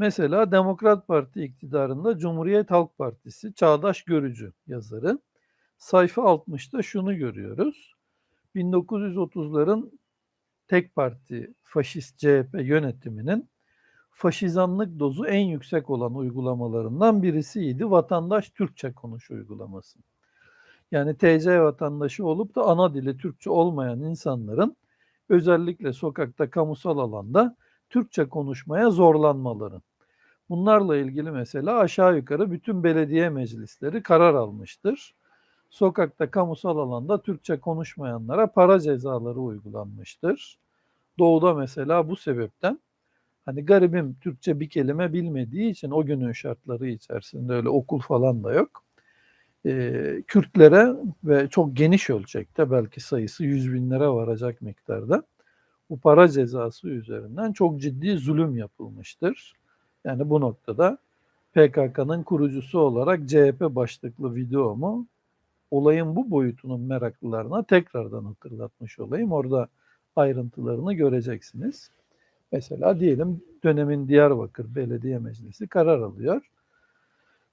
Mesela Demokrat Parti iktidarında Cumhuriyet Halk Partisi Çağdaş Görücü yazarı. Sayfa 60'ta şunu görüyoruz. 1930'ların tek parti faşist CHP yönetiminin faşizanlık dozu en yüksek olan uygulamalarından birisiydi vatandaş Türkçe konuş uygulaması. Yani TC vatandaşı olup da ana dili Türkçe olmayan insanların özellikle sokakta, kamusal alanda Türkçe konuşmaya zorlanmaları. Bunlarla ilgili mesela aşağı yukarı bütün belediye meclisleri karar almıştır. Sokakta, kamusal alanda Türkçe konuşmayanlara para cezaları uygulanmıştır. Doğuda mesela bu sebepten hani garibim Türkçe bir kelime bilmediği için o günün şartları içerisinde öyle okul falan da yok. Ee, Kürtlere ve çok geniş ölçekte belki sayısı yüz binlere varacak miktarda bu para cezası üzerinden çok ciddi zulüm yapılmıştır. Yani bu noktada PKK'nın kurucusu olarak CHP başlıklı videomu olayın bu boyutunun meraklılarına tekrardan hatırlatmış olayım. Orada ayrıntılarını göreceksiniz. Mesela diyelim dönemin Diyarbakır Belediye Meclisi karar alıyor.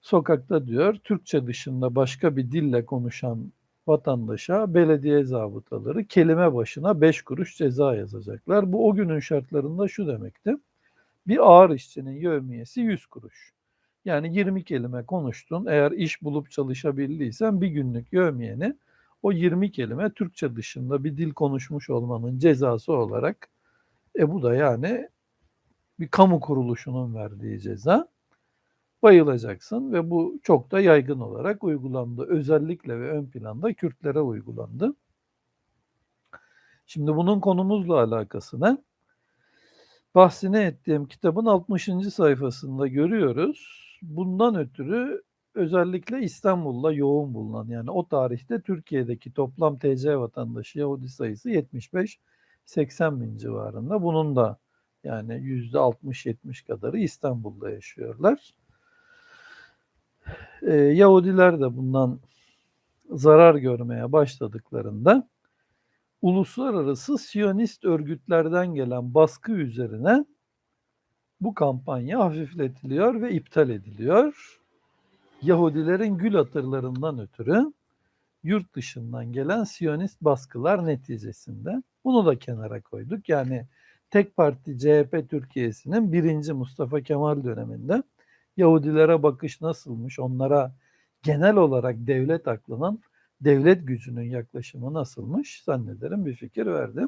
Sokakta diyor Türkçe dışında başka bir dille konuşan vatandaşa belediye zabıtaları kelime başına 5 kuruş ceza yazacaklar. Bu o günün şartlarında şu demekti. Bir ağır işçinin yevmiyesi 100 kuruş. Yani 20 kelime konuştun. Eğer iş bulup çalışabildiysen bir günlük yevmiyeni o 20 kelime Türkçe dışında bir dil konuşmuş olmanın cezası olarak e bu da yani bir kamu kuruluşunun verdiği ceza bayılacaksın ve bu çok da yaygın olarak uygulandı. Özellikle ve ön planda Kürtlere uygulandı. Şimdi bunun konumuzla alakası ne? Bahsini ettiğim kitabın 60. sayfasında görüyoruz. Bundan ötürü özellikle İstanbul'da yoğun bulunan yani o tarihte Türkiye'deki toplam TC vatandaşı Yahudi sayısı 75-80 bin civarında. Bunun da yani %60-70 kadarı İstanbul'da yaşıyorlar. Ee, Yahudiler de bundan zarar görmeye başladıklarında uluslararası Siyonist örgütlerden gelen baskı üzerine bu kampanya hafifletiliyor ve iptal ediliyor. Yahudilerin gül atırlarından ötürü yurt dışından gelen Siyonist baskılar neticesinde bunu da kenara koyduk. Yani tek parti CHP Türkiye'sinin birinci Mustafa Kemal döneminde Yahudilere bakış nasılmış, onlara genel olarak devlet aklının, devlet gücünün yaklaşımı nasılmış zannederim bir fikir verdi.